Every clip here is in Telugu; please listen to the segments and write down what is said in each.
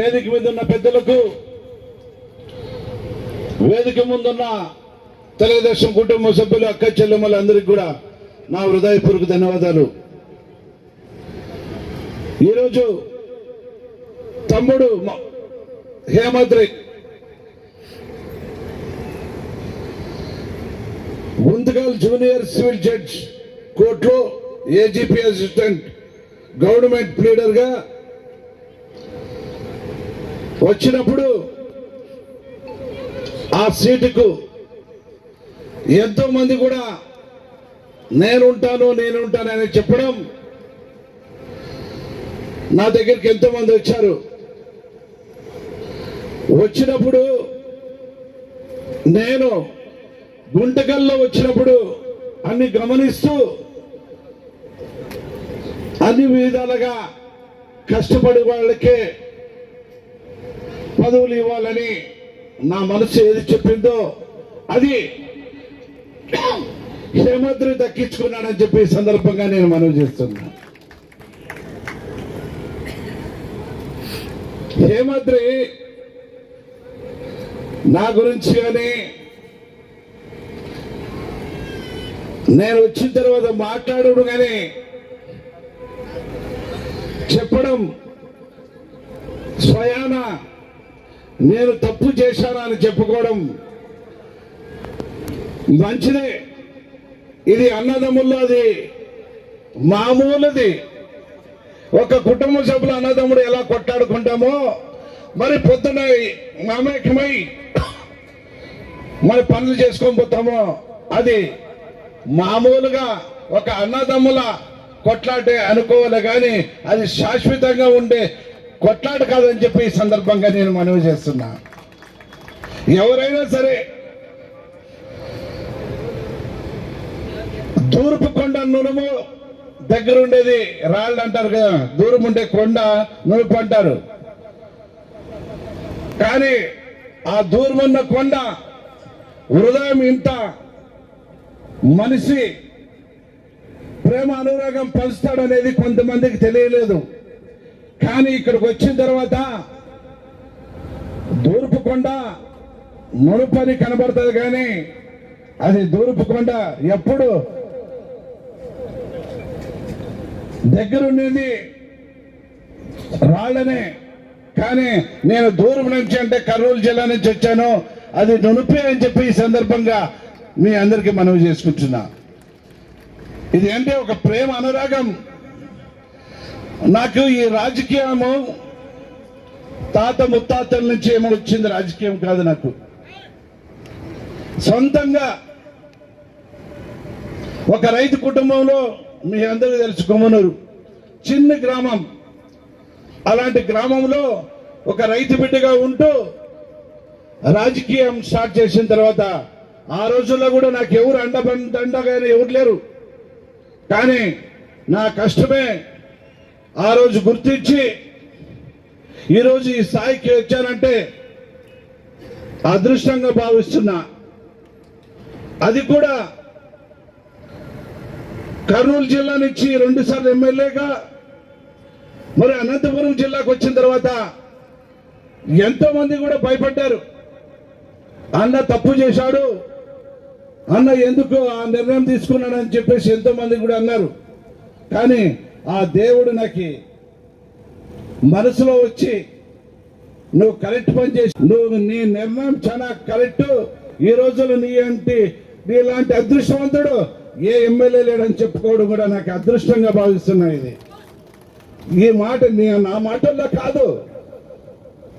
వేదిక మీద ఉన్న పెద్దలకు వేదిక ముందున్న తెలుగుదేశం కుటుంబ సభ్యులు అక్క చెల్లెమ్మలందరికీ కూడా నా హృదయపూర్వక ధన్యవాదాలు. ఈరోజు తమ్ముడు మ- Hemadri Guntakal junior civil judge కోర్టులో ఏజీపీ అసిస్టెంట్ గవర్నమెంట్ ప్లీడర్గా వచ్చినప్పుడు ఆ సీటుకు ఎంతో మంది కూడా నేనుంటాను నేనుంటానని చెప్పడం నా దగ్గరికి ఎంతో మంది వచ్చారు. వచ్చినప్పుడు నేను గుంటకల్లో వచ్చినప్పుడు అన్ని గమనిస్తూ అన్ని విధాలుగా కష్టపడి వాళ్ళకే పదవులు ఇవ్వాలని నా మనసు ఏది చెప్పిందో అది హేమద్రి దక్కించుకున్నానని చెప్పి సందర్భంగా నేను మనవి చేస్తున్నా. హేమద్రి నా గురించి కానీ నేను వచ్చిన తర్వాత మాట్లాడడం కానీ చెప్పడం స్వయాన నేను తప్పు చేశానా అని చెప్పుకోవడం మంచిదే. ఇది అన్నదమ్ముల్లో అది మామూలుది. ఒక కుటుంబ సభ్యులు అన్నదమ్ముడు ఎలా కొట్టాడుకుంటామో మరి పొద్దున మామేకమై మరి పనులు చేసుకొని పోతామో అది మామూలుగా ఒక అన్నదమ్ముల కొట్లాటే అనుకోవాలి కానీ అది శాశ్వతంగా ఉండే కొట్లాట కాదని చెప్పి ఈ సందర్భంగా నేను మనవి చేస్తున్నా. ఎవరైనా సరే తూర్పు కొండ నునుము దగ్గర ఉండేది రాళ్ళు అంటారు కదా దూరం ఉండే కొండ నునుపు అంటారు. కానీ ఆ దూరం ఉన్న కొండ హృదయం ఇంత మనిషి ప్రేమ అనురాగం పంచుతాడనేది కొంతమందికి తెలియలేదు. కానీ ఇక్కడికి వచ్చిన తర్వాత దూర్పు కొండ నునుపని కనబడుతుంది కానీ అది దూర్పుకొండ ఎప్పుడు దగ్గరుండేది రాళ్ళనే కానీ నేను దూరం నుంచి అంటే కర్నూలు జిల్లా నుంచి వచ్చాను. అది నునుపే అని చెప్పి ఈ సందర్భంగా మీ అందరికీ మనవి చేసుకుంటున్నా. ఇది అంటే ఒక ప్రేమ అనురాగం. నాకు ఈ రాజకీయము తాత ముత్తాతల నుంచి ఏమో వచ్చింది రాజకీయం కాదు నాకు. సొంతంగా ఒక రైతు కుటుంబంలో మీ అందరూ తెలుసు కొమ్మనూరు చిన్న గ్రామం. అలాంటి గ్రామంలో ఒక రైతు బిడ్డగా ఉంటూ రాజకీయం స్టార్ట్ చేసిన తర్వాత ఆ రోజుల్లో కూడా నాకు ఎవరు అండబండండగా ఎవరు లేరు. కానీ నా కష్టమే ఆ రోజు గుర్తించి ఈరోజు ఈ స్థాయికి వచ్చానంటే అదృష్టంగా భావిస్తున్నా. అది కూడా కర్నూలు జిల్లా నుంచి రెండుసార్లు ఎమ్మెల్యేగా మరి అనంతపురం జిల్లాకు వచ్చిన తర్వాత ఎంతో మంది కూడా భయపడ్డారు. అన్న తప్పు చేశాడు అన్న ఎందుకు ఆ నిర్ణయం తీసుకున్నాడని చెప్పేసి ఎంతో మంది కూడా అన్నారు. కానీ ఆ దేవుడు నాకు మనసులో వచ్చి నువ్వు కరెక్ట్ పని చేసి నువ్వు నీ నిర్ణయం చాలా కరెక్ట్. ఈ రోజుల్లో నీ అంటే నీలాంటి అదృష్టవంతుడు ఏ ఎమ్మెల్యే లేడని చెప్పుకోవడం కూడా నాకు అదృష్టంగా భావిస్తున్నా ఇది. ఈ మాట నీ నా మాటల్లో కాదు.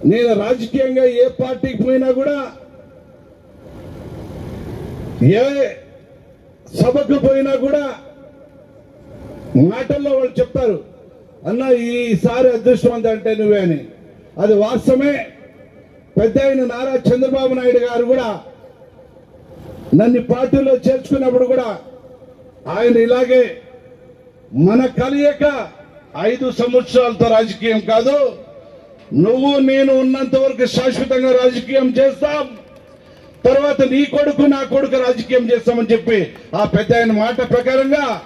నేను రాజకీయంగా ఏ పార్టీకి పోయినా కూడా ఏ సభకు పోయినా కూడా మాటల్లో వాళ్ళు చెప్తారు అన్న ఈసారి అదృష్టవంత అంటే నువ్వే అని. అది వాస్తవమే. పెద్ద అయిన నారా చంద్రబాబు నాయుడు గారు కూడా నన్ను పార్టీలో చేర్చుకున్నప్పుడు కూడా ఆయన ఇలాగే మన కలియక ఐదు సంవత్సరాలతో రాజకీయం కాదు నువ్వు నేను ఉన్నంత వరకు శాశ్వతంగా రాజకీయం చేస్తాం. తర్వాత నీ కొడుకు నా కొడుకు రాజకీయం చేస్తామని చెప్పి ఆ పెద్ద ఆయన మాట ప్రకారంగా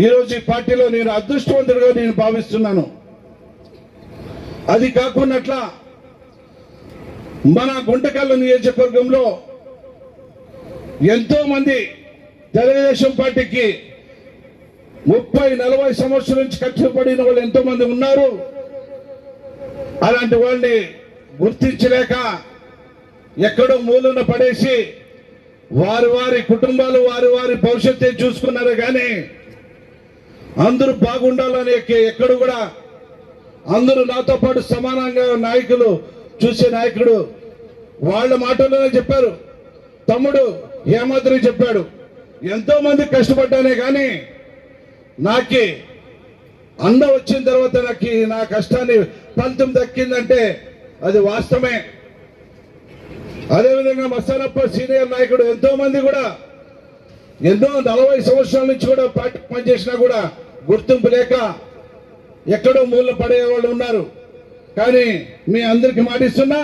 ఈరోజు ఈ పార్టీలో నేను అదృష్టవంతుడిగా నేను భావిస్తున్నాను. అది కాకున్నట్లా మన గుంటకల్లు నియోజకవర్గంలో ఎంతో మంది తెలుగుదేశం పార్టీకి ముప్పై నలభై సంవత్సరాల నుంచి కష్టపడిన వాళ్ళు ఎంతో మంది ఉన్నారు. అలాంటి వాళ్ళని గుర్తించలేక ఎక్కడో మూలన పడేసి వారి వారి కుటుంబాలు వారి వారి భవిష్యత్తు చూసుకున్నారు కానీ అందరూ బాగుండాలని ఎక్కడ కూడా అందరూ నాతో పాటు సమానంగా నాయకులు చూసే నాయకుడు వాళ్ళ మాటల్లోనే చెప్పారు. తమ్ముడు ఏమాత్రం చెప్పాడు. ఎంతో మంది కష్టపడ్డానే కానీ నాకి అన్న వచ్చిన తర్వాత నాకు నా కష్టాన్ని ఫలితం దక్కిందంటే అది వాస్తవమే. అదేవిధంగా మస్తానప్ప సీనియర్ నాయకుడు ఎంతో మంది కూడా ఎన్నో నలభై సంవత్సరాల నుంచి కూడా పార్టీ పనిచేసినా కూడా గుర్తింపు లేక ఎక్కడో మూల పడే వాళ్ళు ఉన్నారు. కానీ మీ అందరికి మాటిస్తున్నా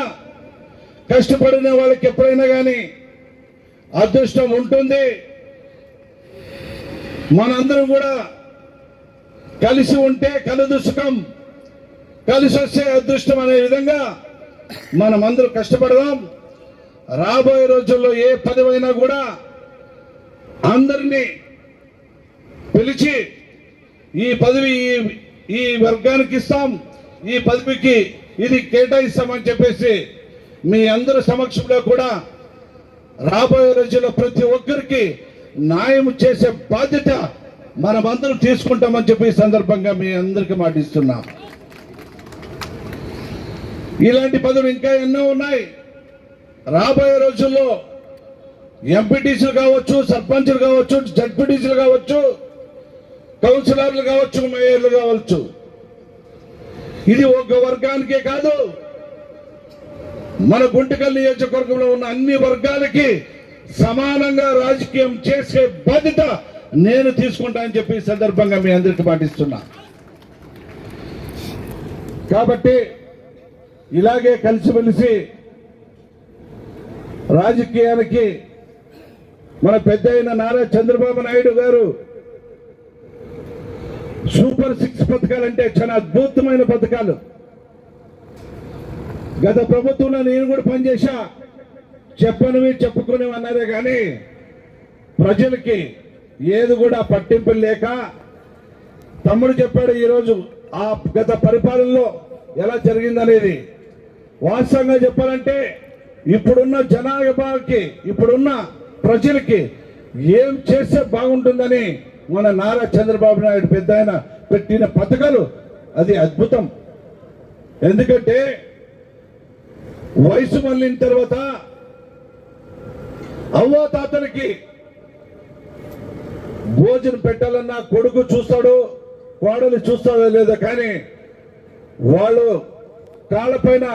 కష్టపడిన వాళ్ళకి ఎప్పుడైనా కానీ అదృష్టం ఉంటుంది. మనందరం కూడా కలిసి ఉంటే కలదుసుకం కలిసి వస్తే అదృష్టం అనే విధంగా మనమందరం కష్టపడదాం. రాబోయే రోజుల్లో ఏ పదవైనా కూడా అందరినీ పిలిచి ఈ పదవి ఈ- ఈ వర్గానికి ఇస్తాం ఈ పదవికి ఇది కేటాయిస్తామని చెప్పేసి మీ అందరి సమక్షంలో కూడా రాబోయే రోజుల్లో ప్రతి ఒక్కరికి న్యాయం చేసే బాధ్యత మనమందరం తీసుకుంటామని చెప్పి సందర్భంగా మీ అందరికి మాటిస్తున్నాం. ఇలాంటి పదవులు ఇంకా ఎన్నో ఉన్నాయి. రాబోయే రోజుల్లో ఎంపీటీసీలు కావచ్చు సర్పంచ్లు కావచ్చు జడ్పీటీసీలు కావచ్చు కౌన్సిలర్లు కావచ్చు మేయర్లు కావచ్చు. ఇది ఒక వర్గానికే కాదు. మన గుంటకల్ నియోజకవర్గంలో ఉన్న అన్ని వర్గాలకి సమానంగా రాజకీయం చేసే బాధ్యత నేను తీసుకుంటా అని చెప్పి సందర్భంగా మీ అందరికి పాటిస్తున్నా. కాబట్టి ఇలాగే కలిసిమెలిసి రాజకీయానికి మన పెద్ద అయిన నారా చంద్రబాబు నాయుడు గారు సూపర్ సిక్స్ పథకాలు అంటే చాలా అద్భుతమైన పథకాలు. గత ప్రభుత్వంలో నేను కూడా పనిచేశా. చెప్పనివి చెప్పుకునేవి అన్నారే కానీ ప్రజలకి ఏది కూడా పట్టింపు లేక తమ్ముడు చెప్పాడు ఈరోజు ఆ గత పరిపాలనలో ఎలా జరిగిందనేది. వాస్తవంగా చెప్పాలంటే ఇప్పుడున్న జనాభాకి ఇప్పుడున్న ప్రజలకి ఏం చేస్తే బాగుంటుందని మన నారా చంద్రబాబు నాయుడు పెద్ద ఆయన పెట్టిన పథకాలు అది అద్భుతం. ఎందుకంటే వయసు మళ్ళిన తర్వాత అవ్వ తాతలకి భోజనం పెట్టాలన్నా కొడుకు చూస్తాడు కోడలు చూస్తాడో లేదో కానీ వాళ్ళు కాళ్ళపైన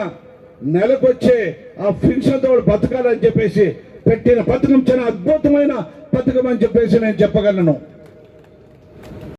నెలకొచ్చే ఆ ఫిక్షన్తో వాళ్ళు బతకాలని చెప్పేసి పెట్టిన పథకం చాలా అద్భుతమైన పథకం అని చెప్పేసి నేను చెప్పగలను.